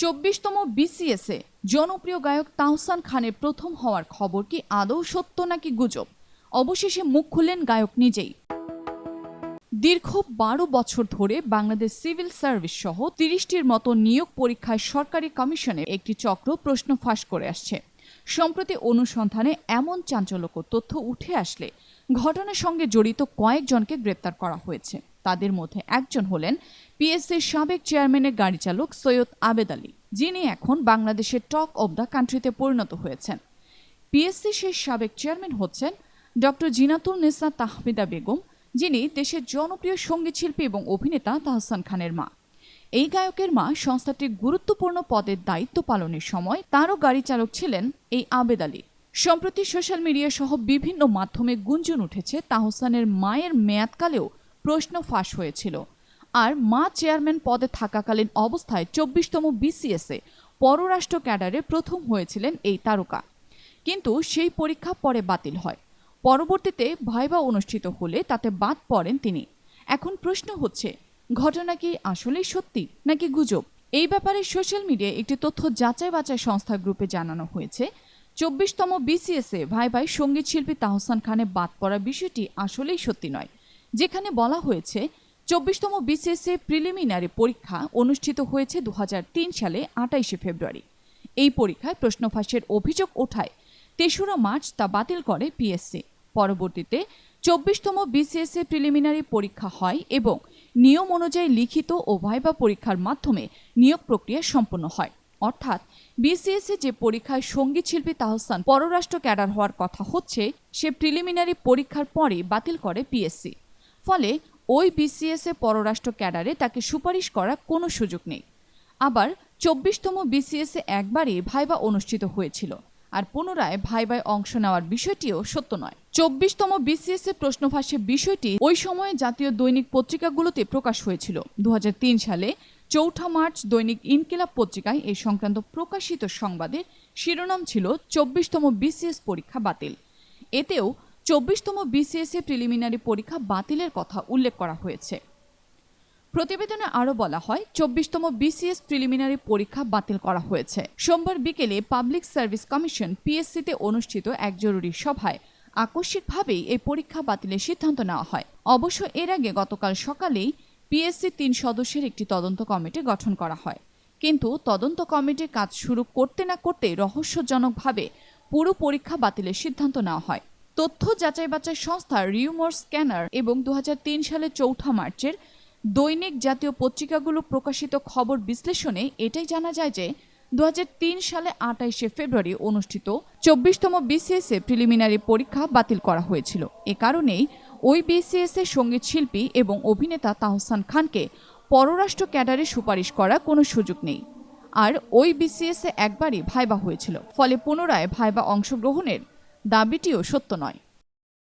চব্বিশতম বিসিএসে জনপ্রিয় গায়ক তাহসান খানের প্রথম হওয়ার খবর কি আদৌ সত্য নাকি গুজব? অবশেষে মুখ খুললেন গায়ক নিজেই। দীর্ঘ বারো বছর ধরে বাংলাদেশ সিভিল সার্ভিস সহ তিরিশটির মতো নিয়োগ পরীক্ষায় সরকারি কমিশনের একটি চক্র প্রশ্ন ফাঁস করে আসছে। সম্প্রতি অনুসন্ধানে এমন চাঞ্চল্যকর তথ্য উঠে আসলে ঘটনার সঙ্গে জড়িত কয়েকজনকে গ্রেপ্তার করা হয়েছে। তাদের মধ্যে একজন হলেন পিএসসির সাবেক চেয়ারম্যানের গাড়ি চালক সৈয়দ আবেদ আলী, যিনি এখন বাংলাদেশের টক অব দ্য কান্ট্রিতে পরিণত হয়েছেন। পিএসসি সেই সাবেক চেয়ারম্যান হচ্ছেন ডক্টর জিনাতুল নিসা তাহমিদা বেগম, যিনি দেশের জনপ্রিয় সঙ্গীতশিল্পী এবং অভিনেতা তাহসান খানের মা। এই গায়কের মা সংস্থাটির গুরুত্বপূর্ণ পদের দায়িত্ব পালনের সময় তারও গাড়ি চালক ছিলেন এই আবেদ আলী। সম্প্রতি সোশ্যাল মিডিয়া সহ বিভিন্ন মাধ্যমে গুঞ্জন উঠেছে তাহসানের মায়ের মেয়াদকালেও প্রশ্ন ফাঁস হয়েছিল। আর মা চেয়ারম্যান পদে থাকাকালীন অবস্থায় চব্বিশতম বিসিএসে পররাষ্ট্র ক্যাডারে প্রথম হয়েছিলেন এই তারকা। কিন্তু সেই পরীক্ষা পরে বাতিল হয়। পরবর্তীতে ভাইবা অনুষ্ঠিত হলে তাতে বাদ পড়েন তিনি। এখন প্রশ্ন হচ্ছে, ঘটনা কি আসলেই সত্যি নাকি গুজব? এই ব্যাপারে সোশ্যাল মিডিয়ায় একটি তথ্য যাচাই বাছাই সংস্থা গ্রুপে জানানো হয়েছে, চব্বিশতম বিসিএসে ভাই ভাই সংগীত শিল্পী তাহসান খানে বাদ পড়ার বিষয়টি আসলেই সত্যি নয়। যেখানে বলা হয়েছে, চব্বিশতম বিসিএসএ প্রিলিমিনারি পরীক্ষা অনুষ্ঠিত হয়েছে দু হাজার তিন সালে, আটাইশে ফেব্রুয়ারি। এই পরীক্ষায় প্রশ্ন ফাঁসের অভিযোগ ওঠায়, তেসরা মার্চ তা বাতিল করে পিএসসি। পরবর্তীতে চব্বিশতম বিসিএসএ প্রিলিমিনারি পরীক্ষা হয় এবং নিয়ম অনুযায়ী লিখিত ও ভাইবা পরীক্ষার মাধ্যমে নিয়োগ প্রক্রিয়া সম্পন্ন হয়। অর্থাৎ বিসিএসএ যে পরীক্ষায় সংগীত শিল্পী তাহসান পররাষ্ট্র ক্যাডার হওয়ার কথা হচ্ছে, সে প্রিলিমিনারি পরীক্ষার পরে বাতিল করে পিএসসি। ফলে ওই বিসিএসএ পররাষ্ট্র ক্যাডারে তাকে সুপারিশ করার কোনো সুযোগ নেই। আবার চব্বিশতম বিসিএসে একবারই ভাইবা অনুষ্ঠিত হয়েছিল আর পুনরায় ভাইবায় অংশ নেওয়ার বিষয়টিও সত্য নয়। চব্বিশতম বিসিএসএ প্রশ্ন ফাঁসে বিষয়টি ওই সময়ে জাতীয় দৈনিক পত্রিকাগুলোতে প্রকাশ হয়েছিল। দু হাজার তিন সালে চৌঠা মার্চ দৈনিক ইনকিলাব পত্রিকায় এই সংক্রান্ত প্রকাশিত সংবাদের শিরোনাম ছিল চব্বিশতম বিসিএস পরীক্ষা বাতিল। এতেও চব্বিশতম বিসিএসএ প্রিলিমিনারি পরীক্ষা বাতিলের কথা উল্লেখ করা হয়েছে। প্রতিবেদনে আরও বলা হয়, চব্বিশতম বিসিএস প্রিলিমিনারি পরীক্ষা বাতিল করা হয়েছে। সোমবার বিকেলে পাবলিক সার্ভিস কমিশন পিএসসিতে অনুষ্ঠিত এক জরুরি সভায় আকস্মিকভাবেই এই পরীক্ষা বাতিলের সিদ্ধান্ত নেওয়া হয়। অবশ্য এর আগে গতকাল সকালেই পিএসসি তিন সদস্যের একটি তদন্ত কমিটি গঠন করা হয়। কিন্তু তদন্ত কমিটির কাজ শুরু করতে না করতে রহস্যজনকভাবে পুরো পরীক্ষা বাতিলের সিদ্ধান্ত নেওয়া হয়। তথ্য যাচাই বাছাই সংস্থা রিউমর স্ক্যানার এবং দু হাজার তিন সালে চৌঠা মার্চের দৈনিক জাতীয় পত্রিকাগুলো প্রকাশিত খবর বিশ্লেষণে এটাই জানা যায় যে দু হাজার তিন সালে আটাইশে ফেব্রুয়ারি অনুষ্ঠিত চব্বিশতম বিসিএসএ প্রিলিমিনারি পরীক্ষা বাতিল করা হয়েছিল। এ কারণেই ওই বিসিএসএ সংগীত শিল্পী এবং অভিনেতা তাহসান খানকে পররাষ্ট্র ক্যাডারে সুপারিশ করা কোনো সুযোগ নেই। আর ওই বিসিএসএ একবারই ভাইবা হয়েছিল। ফলে পুনরায় ভাইবা অংশগ্রহণের দাবিটিও সত্য নয়।